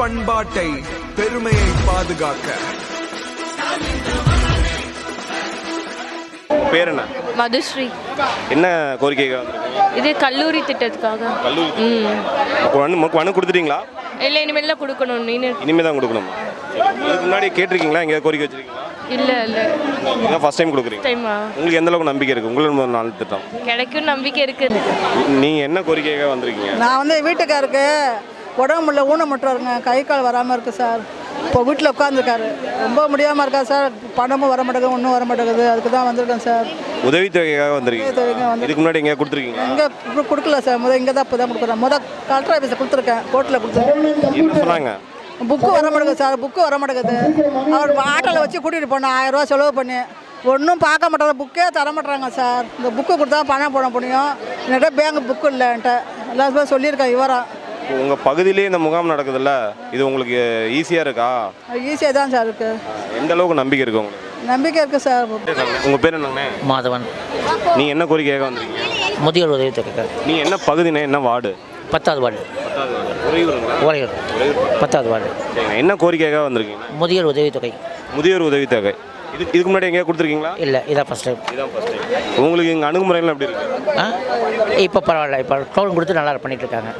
பண்பாட்டை பெருமையை பாதுகாக்க. பேர் என்ன? மதுஸ்ரீ. என்ன கோரிக்கைக்காக வந்திருக்கீங்க? இது கல்லூரி திட்டத்துக்காக. கல்லூரி அப்போ மனு கொடுத்துட்டீங்களா? இல்லை இனிமேல் தான் கொடுக்கணும். நீனு. இனிமே தான் கொடுக்கணுமா? இதுக்கு முன்னாடி கேட்டிருக்கீங்களா? எங்கேயாவது கோரிக்கை வச்சிருக்கீங்களா? இல்லை இல்லை. இதான் ஃபர்ஸ்ட் டைம் கொடுக்குறீங்க. டைமா உங்களுக்கு எந்த அளவுக்கு நம்பிக்கை இருக்குது உங்களோட முதல் நாள் திட்டம். கிடைக்கும் நம்பிக்கை இருக்குது. நீங்கள் என்ன கோரிக்கைக்காக வந்திருக்கீங்க? நான் வந்து வீட்டுக்காருக்கு உடம்பு முடியல ஊனமுட்டுறாருங்க கை கால் வராமல் இருக்குது சார். இப்போ வீட்டில் உட்காந்துருக்காரு ரொம்ப முடியாமல் இருக்கா சார்? பணமும் வர மாட்டேங்குது ஒன்றும் வர மாட்டேங்குது. அதுக்கு தான் வந்திருக்கேன் சார். உதவித்தொகைக்காக வந்திருக்கீங்க. இதுக்கு முன்னாடி எங்கேயா கொடுத்துருக்கீங்க இங்கே கொடுக்கல சார். முதல் இங்கே தான் இப்போ தான் கொடுக்குறேன். முதல் கலெக்டர் ஆஃபீஸில் கொடுத்துருக்கேன். கோர்ட்டில் கொடுத்துருக்கேன். சொன்னாங்க? புக்கு வர மாட்டேங்குது சார். புக்கு வர மாட்டேங்குது. அவர் ஆட்டோவில் வச்சு கூட்டிகிட்டு போனேன். ஆயிரம் ரூபா செலவு பண்ணி. ஒன்றும் பார்க்க மாட்டாங்க புக்கே தர மாட்டாங்க சார். இந்த புக்கு கொடுத்தா பணம் போட முடியும். என்கிட்ட பேங்க் புக்கு இல்லை என்கிட்ட. எல்லாருமே சொல்லியிருக்கேன் விவரம். உங்கள் பகுதியிலே இந்த முகாம் நடக்குதுல்ல இது உங்களுக்கு ஈஸியாக இருக்கா? ஈஸியாக தான் சார் இருக்குது எந்த அளவுக்கு நம்பிக்கை இருக்கு உங்களுக்கு? நம்பிக்கை இருக்குது சார். உங்கள் பேர் என்னண்ணே மாதவன். நீங்கள் என்ன கோரிக்கையாக வந்திருக்கீங்க? முதியோர் உதவித்தொகை. நீங்கள் என்ன பகுதினே என்ன வார்டு? பத்தாவது வார்டு. உறையூர் பத்தாவது வார்டு. என்ன கோரிக்கையாக வந்திருக்கீங்க? முதியோர் உதவித்தொகை. முதியோர் உதவித்தொகை. இது இதுக்கு முன்னாடி எங்கேயா கொடுத்துருக்கீங்களா? இல்லை இதான் ஃபஸ்ட் டைம் இதான் ஃபர்ஸ்ட் டைம் உங்களுக்கு இங்கே அணுகுமுறைகள் எப்படி இருக்கு? ஆ? இப்போ பரவாயில்ல. இப்போ டோன் கொடுத்து நல்லா பண்ணிட்டு இருக்காங்க.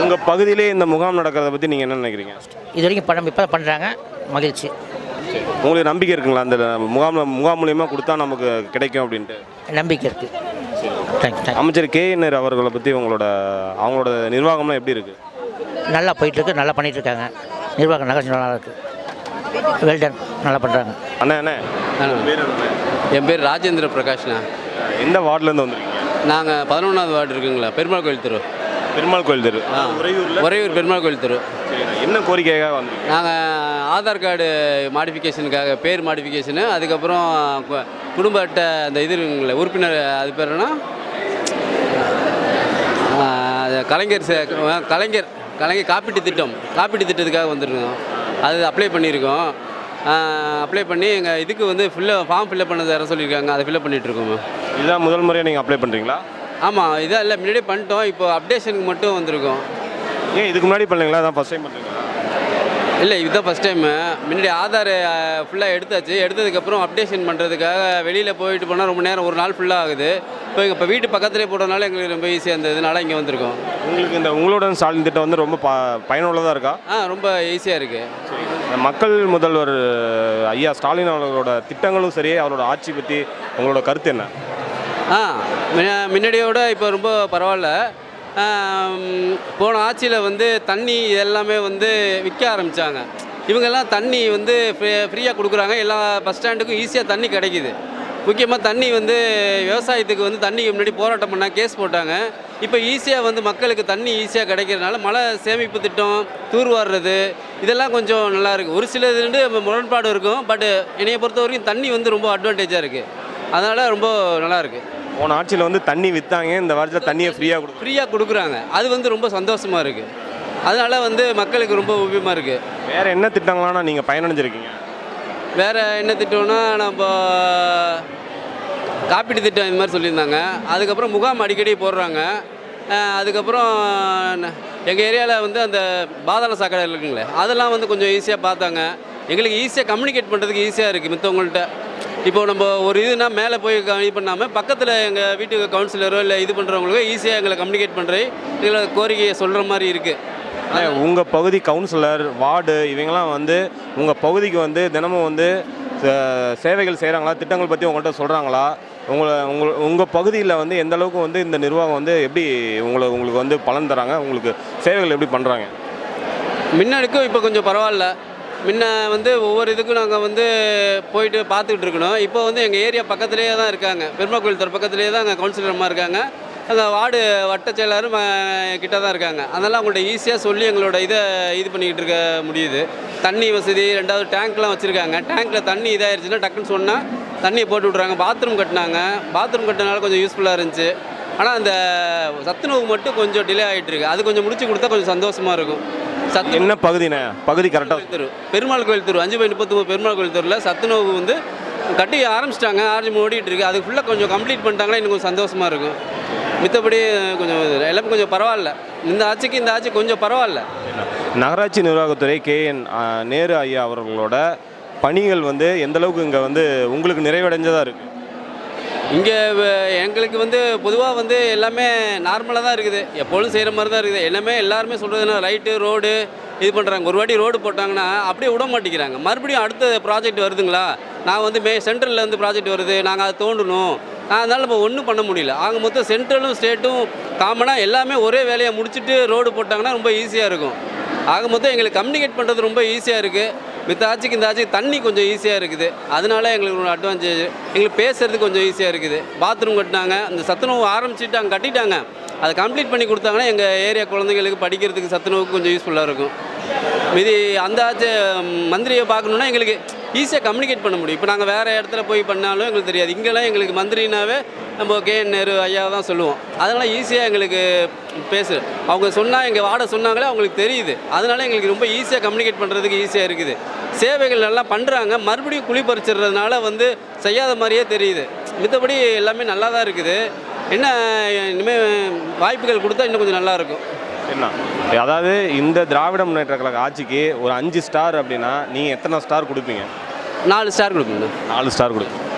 உங்கள் பகுதியிலே இந்த முகாம் நடக்கிறத பற்றி நீங்கள் என்ன நினைக்கிறீங்க? இது வரைக்கும் படம் இப்போ பண்ணுறாங்க மகிழ்ச்சி. உங்களுக்கு நம்பிக்கை இருக்குங்களா? அந்த முகாம் முகாம் மூலியமாக கொடுத்தா நமக்கு கிடைக்கும் அப்படின்ட்டு. நம்பிக்கை இருக்குது அமைச்சர் கே என் அவர்களை பற்றி உங்களோட அவங்களோட நிர்வாகம்லாம் எப்படி இருக்கு? நல்லா போயிட்டுருக்கு நல்லா பண்ணிட்டு இருக்காங்க நிர்வாகம் நகர்ச்சி நல்லா இருக்குது வெல்டன் நல்லா பண்ணுறாங்க அண்ணா அண்ணே. என் பேர் ராஜேந்திர பிரகாஷ்ண்ணா. எந்த வார்டுலேருந்து வந்திருக்கீங்க? நாங்கள் பதினொன்றாவது வார்டு இருக்குங்களா? பெருமாள் கோயில் தெரு. பெருமாள் கோயில் தெரு. உறையூரில்? ஒரேயூர் பெருமாள் கோயில் தெரு. என்ன கோரிக்கையாக வந்திருக்கீங்க? நாங்கள் ஆதார் கார்டு மாடிஃபிகேஷனுக்காக பேர் மாடிஃபிகேஷனு அதுக்கப்புறம் குடும்ப அட்டை அந்த இது இருக்குங்களே உறுப்பினர் அது பேர் என்ன கலைஞர் கலைஞர் கலைஞர் காப்பீட்டு திட்டம் காப்பீட்டு திட்டத்துக்காக வந்திருக்கோம். அது அப்ளை பண்ணியிருக்கோம். அப்ளை பண்ணி எங்கள் இதுக்கு வந்து ஃபில்ல ஃபார்ம் ஃபில்அப் பண்ண தர சொல்லியிருக்காங்க. அதை ஃபில்அப் பண்ணிகிட்ருக்கோம் மேம் இதுதான் முதல் முறையாக நீங்கள் அப்ளை பண்ணுறீங்களா ஆமாம் இதான் இல்லை முன்னாடியே பண்ணிட்டோம். இப்போ அப்டேஷனுக்கு மட்டும் வந்திருக்கோம். ஏன் இதுக்கு முன்னாடி பண்ணீங்களா அதான் ஃபஸ்ட் டைம் பண்ணுறீங்களா இல்லை இதுதான் ஃபஸ்ட் டைமு முன்னாடி ஆதார் ஃபுல்லாக எடுத்தாச்சு. எடுத்ததுக்கப்புறம் அப்டேஷன் பண்ணுறதுக்காக வெளியில் போயிட்டு போனால் ரொம்ப நேரம் ஒரு நாள் ஃபுல்லாக ஆகுது. இப்போ இப்போ வீட்டு பக்கத்துலேயே போட்டனால எங்களுக்கு ரொம்ப ஈஸியாக இருந்ததுனால இங்கே வந்திருக்கோம். உங்களுக்கு இந்த உங்களோட ஸ்டாலின் திட்டம் வந்து ரொம்ப ப பயனுள்ளதாக இருக்கா? ஆ ரொம்ப ஈஸியாக இருக்குது மக்கள் முதல்வர் ஐயா ஸ்டாலின் அவர்களோட திட்டங்களும் சரி அவரோட ஆட்சி பற்றி உங்களோட கருத்து என்ன? ஆ முன்னாடியோட இப்போ ரொம்ப பரவாயில்ல போன ஆட்சியில் வந்து தண்ணி எல்லாமே வந்து விற்க ஆரம்பித்தாங்க இவங்கெல்லாம் தண்ணி வந்து ஃப்ரீயாக கொடுக்குறாங்க. எல்லா பஸ் ஸ்டாண்டுக்கும் ஈஸியாக தண்ணி கிடைக்குது. முக்கியமாக தண்ணி வந்து விவசாயத்துக்கு வந்து தண்ணிக்கு முன்னாடி போராட்டம் பண்ணால் கேஸ் போட்டாங்க. இப்போ ஈஸியாக வந்து மக்களுக்கு தண்ணி ஈஸியாக கிடைக்கிறதுனால மழை சேமிப்பு திட்டம் தூர்வாடுறது இதெல்லாம் கொஞ்சம் நல்லா இருக்குது ஒரு சில இது முரண்பாடு இருக்கும். பட் என்னைய பொறுத்த வரைக்கும் தண்ணி வந்து ரொம்ப அட்வான்டேஜாக இருக்குது அதனால் ரொம்ப நல்லா இருக்குது போன ஆட்சியில் வந்து தண்ணி விற்றாங்க இந்த வாரத்தில் தண்ணியை ஃப்ரீயாக கொடுக்குறோம் ஃப்ரீயாக கொடுக்குறாங்க. அது வந்து ரொம்ப சந்தோஷமாக இருக்குது அதனால் வந்து மக்களுக்கு ரொம்ப உபயோகமாக இருக்குது வேறு என்ன திட்டங்களான நீங்கள் பயனடைஞ்சிருக்கீங்க? வேறு என்ன திட்டம்னா நம்ம காப்பீட்டு திட்டம் இந்த மாதிரி சொல்லியிருந்தாங்க. அதுக்கப்புறம் முகாம் அடிக்கடி போடுறாங்க. அதுக்கப்புறம் எங்கள் ஏரியாவில் வந்து அந்த பாதாள சாக்கடை இருக்குங்களே அதெல்லாம் வந்து கொஞ்சம் ஈஸியாக பார்த்தாங்க. எங்களுக்கு ஈஸியாக கம்யூனிகேட் பண்ணுறதுக்கு ஈஸியாக இருக்குது மித்தவங்கள்ட்ட. இப்போ நம்ம ஒரு இதுனா மேலே போய் இது பண்ணாமல் பக்கத்தில் எங்கள் வீட்டுக்கு கவுன்சிலரோ இல்லை இது பண்ணுறவங்களுக்கோ ஈஸியாக எங்களை கம்யூனிகேட் பண்ணுறது எங்களை கோரிக்கையை சொல்கிற மாதிரி இருக்குது உங்கள் பகுதி கவுன்சிலர் வார்டு இவங்கெல்லாம் வந்து உங்கள் பகுதிக்கு வந்து தினமும் வந்து சே- சேவைகள் செய்கிறாங்களா திட்டங்கள் பற்றி உங்கள்கிட்ட சொல்கிறாங்களா உங்களை உங்கள் உங்கள் பகுதியில் வந்து எந்த அளவுக்கு வந்து இந்த நிர்வாகம் வந்து எப்படி உங்களை உங்களுக்கு வந்து பலன் தராங்க? உங்களுக்கு சேவைகள் எப்படி பண்ணுறாங்க முன்னாடிக்கும் இப்போ கொஞ்சம் பரவாயில்ல. முன்ன வந்து ஒவ்வொரு இதுக்கும் நாங்கள் வந்து போயிட்டு பார்த்துக்கிட்டு இருக்கணும். இப்போ வந்து எங்கள் ஏரியா பக்கத்துலேயே தான் இருக்காங்க. பெருமாள் கோயில் தர பக்கத்துலேயே தான் அங்கே கவுன்சிலர் அம்மா இருக்காங்க. அந்த வார்டு வட்ட செயலாளரும் கிட்ட தான் இருக்காங்க. அதனால் அவங்கள்ட்ட ஈஸியாக சொல்லி எங்களோட இதை இது பண்ணிக்கிட்டு இருக்க முடியுது. தண்ணி வசதி ரெண்டாவது டேங்க்லாம் வச்சுருக்காங்க. டேங்க்கில் தண்ணி இதாகிடுச்சுன்னா டக்குன்னு சொன்னால் தண்ணியை போட்டு விட்றாங்க பாத்ரூம் கட்டினாங்க. பாத்ரூம் கட்டினால கொஞ்சம் யூஸ்ஃபுல்லாக இருந்துச்சு. ஆனால் அந்த சத்துணவு மட்டும் கொஞ்சம் டிலே ஆகிட்டு இருக்கு. அது கொஞ்சம் முடிச்சு கொடுத்தா கொஞ்சம் சந்தோஷமாக இருக்கும். சத்து என்ன பகுதிண்ணே பகுதி கரெக்டாக தெரு. பெருமாள் கோயில் தெரு. அஞ்சு பை முப்பத்தி பெருமாள் கோயில் தெருவில் சத்துணவு வந்து கட்டி ஆரம்பிச்சிட்டாங்க. ஆரம்பி ஓடிட்டு இருக்கு. அது ஃபுல்லாக கொஞ்சம் கம்ப்ளீட் பண்ணிட்டாங்கன்னா இன்னும் கொஞ்சம் சந்தோஷமாக இருக்கும். மித்தபடி கொஞ்சம். எல்லாமே கொஞ்சம் பரவாயில்ல. இந்த ஆட்சிக்கு இந்த ஆட்சி கொஞ்சம் பரவாயில்ல. நகராட்சி நிர்வாகத்துறை கே. என் நேரு ஐயா அவர்களோட பணிகள் வந்து எந்த அளவுக்கு இங்கே வந்து உங்களுக்கு நிறைவடைஞ்சதாக இருக்குது இங்கே எங்களுக்கு வந்து பொதுவாக வந்து எல்லாமே நார்மலாக தான் இருக்குது. எப்பொழுதும் செய்கிற மாதிரி தான் இருக்குது. எல்லாமே எல்லாருமே சொல்கிறதுனா லைட்டு ரோடு இது பண்ணுறாங்க ஒரு வாட்டி ரோடு போட்டாங்கன்னா அப்படியே விட மாட்டேங்கிறாங்க. மறுபடியும் அடுத்த ப்ராஜெக்ட் வருதுங்களா? நான் வந்து மே சென்ட்ரல்லேருந்து ப்ராஜெக்ட் வருது. நாங்கள் அதை தோண்டணும். அதனால் நம்ம ஒன்றும் பண்ண முடியல. ஆக மொத்தம் சென்ட்ரலும் ஸ்டேட்டும் காமனாக எல்லாமே ஒரே வேலையை முடிச்சுட்டு ரோடு போட்டாங்கன்னா ரொம்ப ஈஸியாக இருக்கும். ஆக மொத்தம் எங்களுக்கு கம்யூனிகேட் பண்ணுறது ரொம்ப ஈஸியாக இருக்குது மித்த ஆட்சிக்கு இந்த ஆட்சிக்கு தண்ணி கொஞ்சம் ஈஸியாக இருக்குது. அதனால எங்களுக்கு ஒரு அட்வான்டேஜ் எங்களுக்கு பேசுறது கொஞ்சம் ஈஸியாக இருக்குது. பாத்ரூம் கட்டினாங்க. அந்த சத்துணவு ஆரம்பிச்சுட்டு அங்கே கட்டிட்டாங்க. அதை கம்ப்ளீட் பண்ணி கொடுத்தாங்கன்னா எங்கள் ஏரியா குழந்தைங்களுக்கு படிக்கிறதுக்கு சத்துணவுக்கு கொஞ்சம் யூஸ்ஃபுல்லாக இருக்கும். மீதி அந்த ஆட்சி மந்திரியை பார்க்கணுன்னா எங்களுக்கு ஈஸியாக கம்யூனிகேட் பண்ண முடியும். இப்போ நாங்கள் வேறு இடத்துல போய் பண்ணாலும் எங்களுக்கு தெரியாது. இங்கெல்லாம் எங்களுக்கு மந்திரினாவே நம்ம கே நேரு ஐயா தான் சொல்லுவோம். அதனால் ஈஸியாக எங்களுக்கு பேசு. அவங்க சொன்னால் எங்கள் வாட சொன்னாங்களே அவங்களுக்கு தெரியுது. அதனால எங்களுக்கு ரொம்ப ஈஸியாக கம்யூனிகேட் பண்ணுறதுக்கு ஈஸியாக இருக்குது. சேவைகள் நல்லா பண்ணுறாங்க மறுபடியும் குழி பறிச்சிடுறதுனால வந்து செய்யாத மாதிரியே தெரியுது. மித்தபடி எல்லாமே நல்லா தான் இருக்குது. என்ன இனிமேல் வாய்ப்புகள் கொடுத்தா இன்னும் கொஞ்சம் நல்லா இருக்கும். என்ன? அதாவது இந்த திராவிட முன்னேற்ற கழக ஆட்சிக்கு ஒரு அஞ்சு ஸ்டார் அப்படின்னா நீங்கள் எத்தனை ஸ்டார் கொடுப்பீங்க? நாலு ஸ்டார் கொடுக்குங்க நாலு ஸ்டார் கொடுப்பீங்க.